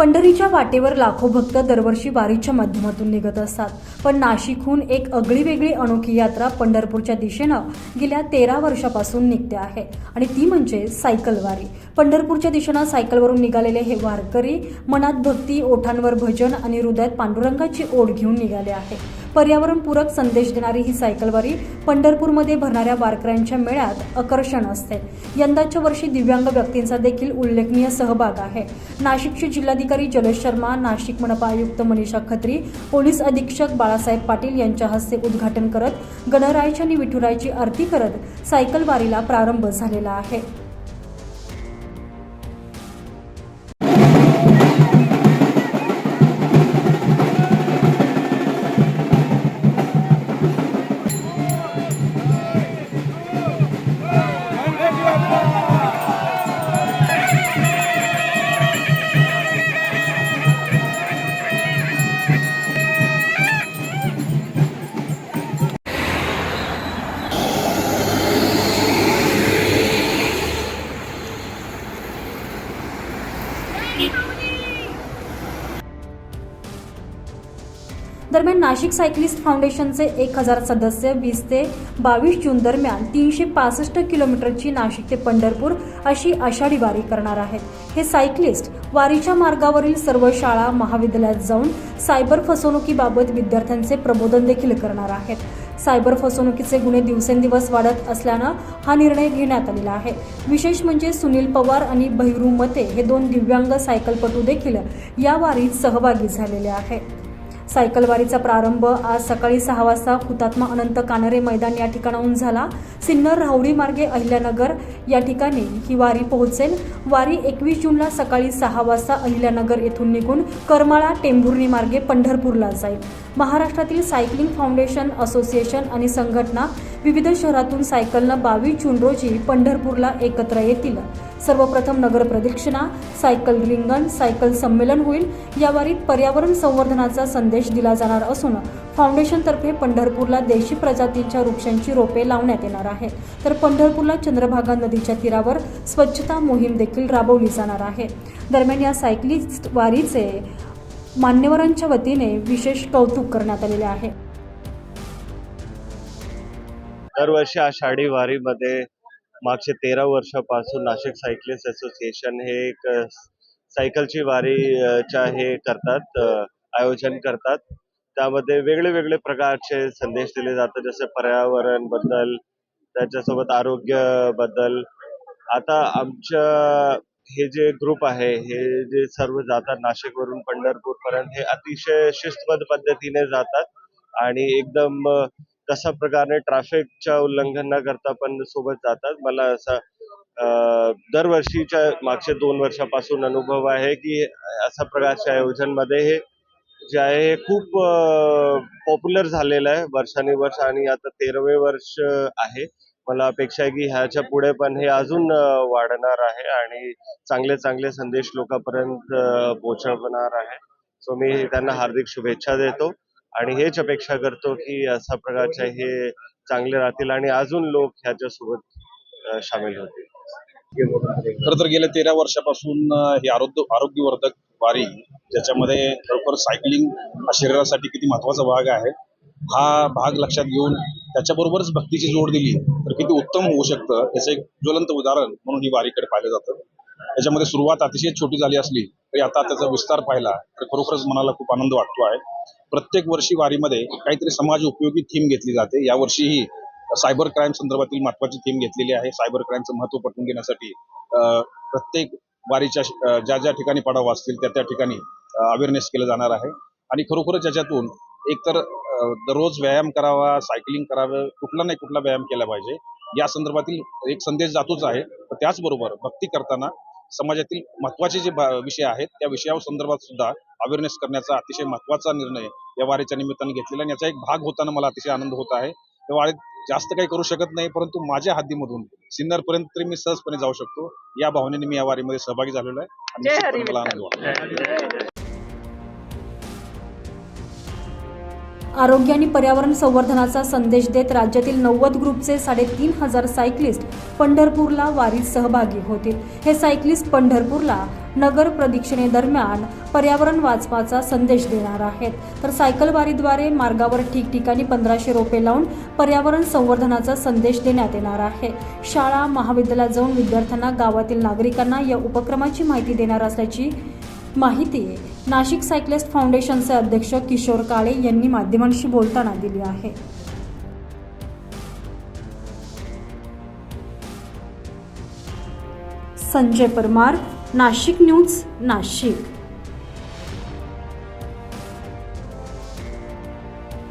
पंढरीच्या वाटेवर लाखो भक्त दरवर्षी वारीच्या माध्यमातून निघत असतात. पण नाशिकहून एक अगळी वेगळी अनोखी यात्रा पंढरपूरच्या दिशेनं गेल्या तेरा वर्षापासून निघते आहे. आणि ती म्हणजे सायकल वारी. पंढरपूरच्या दिशेनं सायकलवरून निघालेले हे वारकरी मनात भक्ती ओठांवर भजन आणि हृदयात पांडुरंगाची ओढ घेऊन निघाले आहे पर्यावरणपूरक संदेश देणारी ही सायकलवारी पंढरपूरमध्ये भरणाऱ्या वारकऱ्यांच्या मेळ्यात आकर्षण असते. यंदाच्या वर्षी दिव्यांग व्यक्तींचा देखील उल्लेखनीय सहभाग आहे. नाशिकचे जिल्हाधिकारी जलेश शर्मा नाशिक मनपा आयुक्त मनीषा खत्री पोलीस अधीक्षक बाळासाहेब पाटील यांच्या हस्ते उद्घाटन करत गणरायाच्या आणि विठुरायाची आरती करत सायकलवारीला प्रारंभ झालेला आहे. दरम्यान नाशिक सायक्लिस्ट फाउंडेशनचे एक हजार सदस्य वीस ते बावीस जून दरम्यान तीनशे पासष्ट किलोमीटरची नाशिक ते पंढरपूर अशी आषाढी वारी करणार आहेत. हे सायक्लिस्ट वारीच्या मार्गावरील सर्व शाळा महाविद्यालयात जाऊन सायबर फसवणुकीबाबत विद्यार्थ्यांचे प्रबोधन देखील करणार आहेत. सायबर फसवणुकीचे गुन्हे दिवसेंदिवस वाढत असल्यानं हा निर्णय घेण्यात आलेला आहे. विशेष म्हणजे सुनील पवार आणि बहिरू मते हे दोन दिव्यांग सायकलपटू देखील या वारीत सहभागी झालेले आहे सायकलवारीचा प्रारंभ आज सकाळी सहा वाजता हुतात्मा अनंत कानरे मैदान या ठिकाणाहून झाला. सिन्नर राहुरी मार्गे अहिल्यानगर या ठिकाणी ही वारी पोहोचेल. वारी एकवीस जूनला सकाळी सहा वाजता अहिल्यानगर येथून निघून करमाळा टेंभुर्णी मार्गे पंढरपूरला जाईल. महाराष्ट्रातील सायकलिंग फाउंडेशन असोसिएशन आणि संघटना विविध शहरातून सायकलनं बावीस जून रोजी पंढरपूरला एकत्र येतील. सर्वप्रथम नगर प्रदक्षिणा सायकल रिंगण सायकल संमेलन होईल. या वारीत पर्यावरण संवर्धनाचा संदेश दिला जाणार असून फाउंडेशनतर्फे पंढरपूरला देशी प्रजातींच्या वृक्षांची रोपे लावण्यात येणार आहे तर पंढरपूरला चंद्रभागा नदीच्या तीरावर स्वच्छता मोहीम देखील राबवली जाणार आहे. दरम्यान या सायकलिस्ट वारीचे मान्यवरांच्या वतीने विशेष कौतुक करण्यात आलेले आहे. दरवर्षी आषाढी वारीमध्ये मागचे तेरा वर्षापासून नाशिक सायकलिस्ट असोसिएशन हे एक सायकलची वारी च्या हे करतात आयोजन करतात. त्यामध्ये वेगळे वेगळे प्रकारचे संदेश दिले जातात जसे पर्यावरणबद्दल त्याच्यासोबत आरोग्यबद्दल आता आमच्या हे जे ग्रुप आहे हे जे सर्व जातात नाशिकवरून पंढरपूर पर्यंत हे अतिशय शिस्तबद्ध पद्धतीने जातात. आणि एकदम तशा प्रकारे ट्रॅफिकच्या उल्लंघन न करता पण सोबत जातात. मला असा दरवर्षीच्या मागच्या दोन वर्षापासून अनुभव आहे की अशा प्रकारच्या आयोजनमध्ये हे जे आहे हे खूप पॉप्युलर झालेलं आहे वर्षानुवर्ष आणि आता तेरावे वर्ष आहे. मला अपेक्षा आहे की ह्याच्या पुढे पण हे अजून वाढणार आहे आणि चांगले चांगले संदेश लोकांपर्यंत पोहोचवणार आहे. सो मी त्यांना हार्दिक शुभेच्छा देतो. आणि हेच अपेक्षा करतो की अशा प्रकारचे हे चांगले राहतील आणि अजून लोक ह्याच्यासोबत सामील होतील. खरं तर गेल्या तेरा वर्षापासून हे आरोग्य आरोग्यवर्धक वारी ज्याच्यामध्ये खरोखर सायकलिंग हा शरीरासाठी किती महत्त्वाचा भाग आहे हा भाग लक्षात घेऊन त्याच्याबरोबरच भक्तीची जोड दिली तर किती उत्तम होऊ शकतं याचं एक ज्वलंत उदाहरण म्हणून ही वारीकडे पाहिलं जातं. त्याच्यामध्ये सुरुवात अतिशय छोटी झाली असली तरी आता त्याचा विस्तार पाहिला तर खरोखरच मनाला खूप आनंद वाटतो आहे. प्रत्येक वर्षी वारीमध्ये काहीतरी समाज उपयोगी थीम घेतली जाते. यावर्षीही सायबर क्राईम संदर्भातील महत्वाची थीम घेतलेली आहे. सायबर क्राईमचं महत्त्व पटवून घेण्यासाठी प्रत्येक वारीच्या ज्या ज्या ठिकाणी पडावा असतील त्या त्या ठिकाणी अवेअरनेस केलं जाणार आहे. आणि खरोखरच याच्यातून एकतर दररोज व्यायाम करावा सायकलिंग करावं कुठला नाही कुठला व्यायाम केला पाहिजे या संदर्भातील एक संदेश जातोच आहे. त्याचबरोबर भक्ती करताना समाजातील महत्त्वाचे जे विषय आहेत त्या विषयावर संदर्भात सुद्धा अवेअरनेस करण्याचा अतिशय महत्त्वाचा निर्णय या वारीच्या निमित्ताने घेतलेला आणि याचा एक भाग होताना मला अतिशय आनंद होत आहे. या वारीत जास्त काही करू शकत नाही परंतु माझ्या हद्दीमधून सिन्नरपर्यंत तरी मी सहजपणे जाऊ शकतो. या भावनेने मी या वारीमध्ये सहभागी झालेलो आहे. मला आनंद वाटतो. आरोग्य आणि पर्यावरण संवर्धनाचा संदेश देत राज्यातील नव्वद ग्रुपचे साडेतीन हजार सायकलिस्ट पंढरपूरला वारीत सहभागी होतील. हे सायकलिस्ट पंढरपूरला नगर प्रदक्षिणेदरम्यान पर्यावरण वाचवाचा संदेश देणार आहेत. तर सायकल वारीद्वारे मार्गावर ठिकठिकाणी पंधराशे रोपे लावून पर्यावरण संवर्धनाचा संदेश देण्यात येणार आहे. शाळा महाविद्यालयात जाऊन विद्यार्थ्यांना गावातील नागरिकांना या उपक्रमाची माहिती देणार असल्याची माहिती नाशिक सायक्लिस्ट फाउंडेशनचे अध्यक्ष किशोर काळे यांनी माध्यमांशी बोलताना दिली आहे. संजय परमार नाशिक न्यूज नाशिक.